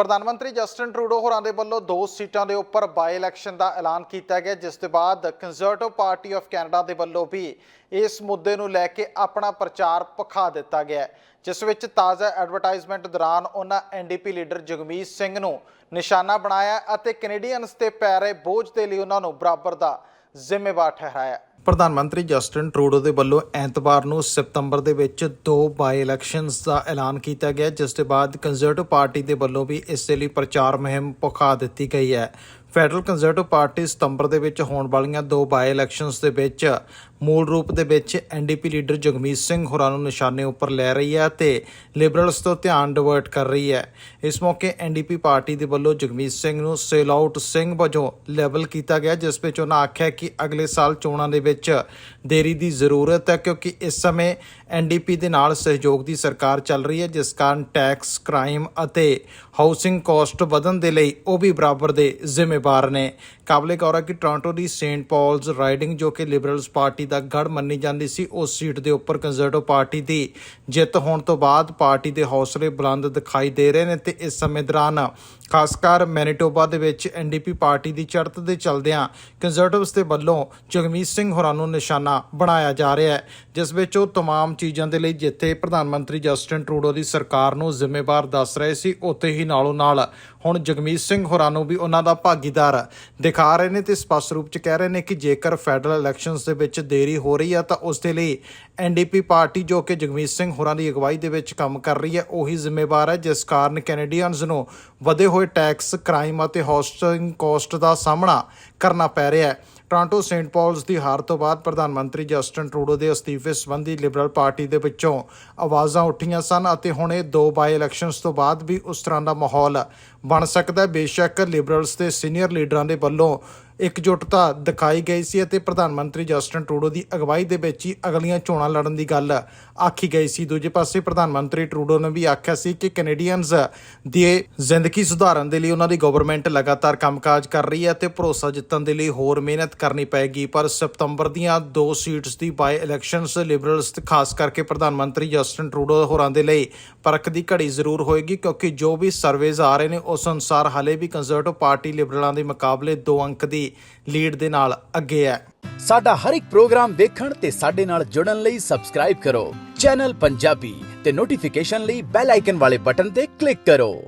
ਪ੍ਰਧਾਨ ਮੰਤਰੀ Justin Trudeau ਹੋਰਾਂ ਦੇ ਵੱਲੋਂ ਦੋ ਸੀਟਾਂ ਦੇ ਉੱਪਰ ਬਾਈ ਇਲੈਕਸ਼ਨ ਦਾ ਐਲਾਨ ਕੀਤਾ ਗਿਆ, ਜਿਸ ਦੇ ਬਾਅਦ ਕੰਜ਼ਰਵੇਟਿਵ ਪਾਰਟੀ ਆਫ ਕੈਨੇਡਾ ਦੇ ਵੱਲੋਂ ਵੀ ਇਸ ਮੁੱਦੇ ਨੂੰ ਲੈ ਕੇ ਆਪਣਾ ਪ੍ਰਚਾਰ ਪਖਾ ਦਿੱਤਾ ਗਿਆ ਜਿਸ ਵਿੱਚ ਤਾਜ਼ਾ ਐਡਵਰਟਾਈਜ਼ਮੈਂਟ ਦੌਰਾਨ ਉਹਨਾਂ ਐਨਡੀਪੀ ਲੀਡਰ ਜਗਮੀਤ ਸਿੰਘ ਨੂੰ ਨਿਸ਼ਾਨਾ ਬਣਾਇਆ ਅਤੇ ਕੈਨੇਡੀਅਨਸ ਤੇ ਪੈ ਰਹੇ ਬੋਝ ਦੇ ਲਈ ਉਹਨਾਂ ਨੂੰ ਬਰਾਬਰ ਦਾ ਜ਼ਿੰਮੇਵਾਰ ਠਹਿਰਾਇਆ। ਪ੍ਰਧਾਨ ਮੰਤਰੀ ਜਸਟਿਨ ਟਰੂਡੋ ਦੇ ਵੱਲੋਂ ਐਤਵਾਰ ਨੂੰ ਸਤੰਬਰ ਦੇ ਵਿੱਚ ਦੋ ਬਾਈ ਇਲੈਕਸ਼ਨਸ ਦਾ ਐਲਾਨ ਕੀਤਾ ਗਿਆ, ਜਿਸ ਦੇ ਬਾਅਦ ਕੰਜ਼ਰਵੇਟਿਵ ਪਾਰਟੀ ਦੇ ਵੱਲੋਂ ਵੀ ਇਸ ਲਈ ਪ੍ਰਚਾਰ ਮੁਹਿੰਮ ਪੁਖਾ ਦਿੱਤੀ ਗਈ ਹੈ। ਫੈਡਰਲ ਕੰਜ਼ਰਵੇਟਿਵ ਪਾਰਟੀ ਸਤੰਬਰ ਦੇ ਵਿੱਚ ਹੋਣ ਵਾਲੀਆਂ ਦੋ ਬਾਈ ਇਲੈਕਸ਼ਨਸ ਦੇ ਵਿੱਚ ਮੂਲ ਰੂਪ ਦੇ ਵਿੱਚ ਐਨਡੀਪੀ ਲੀਡਰ ਜਗਮੀਤ ਸਿੰਘ ਹੋਰਾਂ ਨੂੰ ਨਿਸ਼ਾਨੇ ਉੱਪਰ ਲੈ ਰਹੀ ਹੈ ਤੇ ਲਿਬਰਲਸ ਤੋਂ ਧਿਆਨ ਡਿਵਰਟ ਕਰ ਰਹੀ ਹੈ। ਇਸ ਮੌਕੇ ਐਨਡੀਪੀ ਪਾਰਟੀ ਦੇ ਵੱਲੋਂ ਜਗਮੀਤ ਸਿੰਘ ਨੂੰ ਸੇਲ ਆਊਟ ਸਿੰਘ ਵਜੋਂ ਲੈਬਲ ਕੀਤਾ ਗਿਆ, ਜਿਸ ਵਿੱਚ ਉਹਨਾਂ ਆਖਿਆ ਕਿ ਅਗਲੇ ਸਾਲ ਚੋਣਾਂ ਦੇ ਵਿੱਚ ਦੇਰੀ ਦੀ ਜ਼ਰੂਰਤ ਹੈ, ਕਿਉਂਕਿ ਇਸ ਸਮੇਂ ਐਨਡੀਪੀ ਦੇ ਨਾਲ ਸਹਿਯੋਗ ਦੀ ਸਰਕਾਰ ਚੱਲ ਰਹੀ ਹੈ, ਜਿਸ ਕਾਰਨ ਟੈਕਸ, ਕ੍ਰਾਈਮ ਅਤੇ ਹਾਊਸਿੰਗ ਕਾਸਟ ਵਧਣ ਦੇ ਲਈ ਉਹ ਵੀ ਬਰਾਬਰ ਦੇ ਜ਼ਿੰਮੇਵਾਰ ਨੇ ਕਾਬਲੇ ਗੌਰ ਹੈ ਕਿ ਟੋਰਾਂਟੋ ਦੀ ਸੇਂਟ ਪੌਲਸ ਰਾਈਡਿੰਗ ਜੋ ਕਿ ਲਿਬਰਲਸ ਪਾਰਟੀ ਦਾ ਗੜ ਮੰਨੀ ਜਾਂਦੀ ਸੀ ਉਸ ਸੀਟ ਦੇ ਉੱਪਰ ਕੰਜ਼ਰਵੇਟਿਵ ਪਾਰਟੀ ਦੀ ਜਿੱਤ ਹੋਣ ਤੋਂ ਬਾਅਦ ਪਾਰਟੀ ਦੇ ਹੌਸਲੇ ਬੁਲੰਦ ਦਿਖਾਈ ਦੇ ਰਹੇ ਨੇ ਤੇ ਇਸ ਸਮੇਂ ਦੌਰਾਨ ਖਾਸ ਕਰ ਮੈਨੀਟੋਬਾ ਦੇ ਵਿੱਚ ਐਨਡੀਪੀ ਪਾਰਟੀ ਦੀ ਚੜ੍ਹਤ ਦੇ ਚਲਦਿਆਂ ਕੰਜ਼ਰਵੇਟਿਵਸ ਦੇ ਵੱਲੋਂ ਜਗਮੀਤ ਸਿੰਘ ਹੋਰਾਂ ਨੂੰ ਨਿਸ਼ਾਨਾ ਬਣਾਇਆ ਜਾ ਰਿਹਾ ਹੈ ਜਿਸ ਵਿੱਚ ਉਹ तमाम ਚੀਜ਼ਾਂ ਦੇ ਲਈ ਜਿੱਥੇ ਪ੍ਰਧਾਨ ਮੰਤਰੀ ਜਸਟਿਨ ਟਰੂਡੋ ਦੀ ਸਰਕਾਰ ਨੂੰ ਜ਼ਿੰਮੇਵਾਰ ਦੱਸ ਰਹੇ ਸੀ ਉੱਥੇ ਹੀ ਨਾਲੋਂ ਨਾਲ ਹੁਣ ਜਗਮੀਤ ਸਿੰਘ ਹੋਰਾਂ ਨੂੰ ਵੀ ਉਹਨਾਂ ਦਾ ਭਾਗੀਦਾਰ ਦਿਖਾ ਰਹੇ ਨੇ ਤੇ ਸਪਸ਼ਟ ਰੂਪ ਚ ਕਹਿ ਰਹੇ ਨੇ ਕਿ ਜੇਕਰ ਫੈਡਰਲ ਇਲੈਕਸ਼ਨਸ ਦੇ ਵਿੱਚ ਦੇਰੀ ਹੋ ਰਹੀ ਹੈ ਤਾਂ ਉਸ ਦੇ ਲਈ ਐਨਡੀਪੀ ਪਾਰਟੀ ਜੋ ਕਿ ਜਗਮੀਤ ਸਿੰਘ ਹੋਰਾਂ ਦੀ ਅਗਵਾਈ ਦੇ ਵਿੱਚ ਕੰਮ ਕਰ ਰਹੀ ਹੈ, ਉਹੀ ਜ਼ਿੰਮੇਵਾਰ ਹੈ, ਜਿਸ ਕਾਰਨ ਕੈਨੇਡੀਅਨਸ ਨੂੰ ਵਧੇ ਹੋਏ ਟੈਕਸ ਕ੍ਰਾਈਮ ਅਤੇ ਹੋਸਟਿੰਗ ਕੋਸਟ ਦਾ ਸਾਹਮਣਾ ਕਰਨਾ ਪੈ ਰਿਹਾ ਹੈ। ਟੋਰਾਂਟੋ ਸੇਂਟ ਪੌਲਸ ਦੀ ਹਾਰ ਤੋਂ ਬਾਅਦ ਪ੍ਰਧਾਨ ਮੰਤਰੀ ਜਸਟਿਨ ਟਰੂਡੋ ਦੇ ਅਸਤੀਫੇ ਸੰਬੰਧੀ ਲਿਬਰਲ ਪਾਰਟੀ ਦੇ ਵਿੱਚੋਂ ਆਵਾਜ਼ਾਂ ਉੱਠੀਆਂ ਸਨ ਅਤੇ ਹੁਣ ਇਹ ਦੋ ਬਾਈ ਇਲੈਕਸ਼ਨਸ ਤੋਂ ਬਾਅਦ ਵੀ ਉਸ ਤਰ੍ਹਾਂ ਦਾ ਮਾਹੌਲ ਬਣ ਸਕਦਾ ਹੈ। ਬੇਸ਼ੱਕ ਲਿਬਰਲਸ ਦੇ ਸੀਨੀਅਰ ਲੀਡਰਾਂ ਦੇ ਵੱਲੋਂ ਇਕਜੁੱਟਤਾ ਦਿਖਾਈ ਗਈ ਸੀ ਅਤੇ ਪ੍ਰਧਾਨ ਮੰਤਰੀ ਜਸਟਿਨ ਟਰੂਡੋ ਦੀ ਅਗਵਾਈ ਦੇ ਵਿੱਚ ਹੀ ਅਗਲੀਆਂ ਚੋਣਾਂ ਲੜਨ ਦੀ ਗੱਲ ਆਖੀ ਗਈ ਸੀ। ਦੂਜੇ ਪਾਸੇ ਪ੍ਰਧਾਨ ਮੰਤਰੀ ਟਰੂਡੋ ਨੇ ਵੀ ਆਖਿਆ ਸੀ ਕਿ ਕੈਨੇਡੀਅਨਸ ਦੀ ਜ਼ਿੰਦਗੀ ਸੁਧਾਰਨ ਦੇ ਲਈ ਉਹਨਾਂ ਦੀ ਗਵਰਨਮੈਂਟ ਲਗਾਤਾਰ ਕੰਮਕਾਜ ਕਰ ਰਹੀ ਹੈ ਤੇ ਭਰੋਸਾ ਜਿੱਤਣ ਦੇ ਲਈ ਹੋਰ ਮਿਹਨਤ ਕਰਨੀ ਪਏਗੀ। ਪਰ ਸਤੰਬਰ ਦੀਆਂ ਦੋ ਸੀਟਸ ਦੀ ਬਾਈ ਇਲੈਕਸ਼ਨਸ ਲਿਬਰਲਸ ਤੇ ਖਾਸ ਕਰਕੇ ਪ੍ਰਧਾਨ ਮੰਤਰੀ ਜਸਟਿਨ ਟਰੂਡੋ ਹੋਰਾਂ ਦੇ ਲਈ ਪਰਖ ਦੀ ਘੜੀ ਜ਼ਰੂਰ ਹੋਏਗੀ ਕਿਉਂਕਿ ਜੋ ਵੀ ਸਰਵੇਜ਼ ਆ ਰਹੇ ਨੇ ਉਸ ਅਨੁਸਾਰ ਹਾਲੇ ਵੀ ਕੰਜ਼ਰਵੇਟਿਵ ਪਾਰਟੀ ਲਿਬਰਲਾਂ ਦੇ ਮੁਕਾਬਲੇ 2 ਅੰਕ ਦੀ ਦੀ ਲੀਡ ਦੇ ਨਾਲ ਅੱਗੇ ਹੈ। ਸਾਡਾ ਹਰ ਇੱਕ ਪ੍ਰੋਗਰਾਮ ਦੇਖਣ ਤੇ ਸਾਡੇ ਨਾਲ ਜੁੜਨ ਲਈ ਸਬਸਕ੍ਰਾਈਬ ਕਰੋ। ਚੈਨਲ ਪੰਜਾਬੀ ਤੇ ਨੋਟੀਫਿਕੇਸ਼ਨ ਲਈ ਬੈਲ ਆਈਕਨ ਵਾਲੇ ਬਟਨ ਤੇ ਕਲਿੱਕ ਕਰੋ।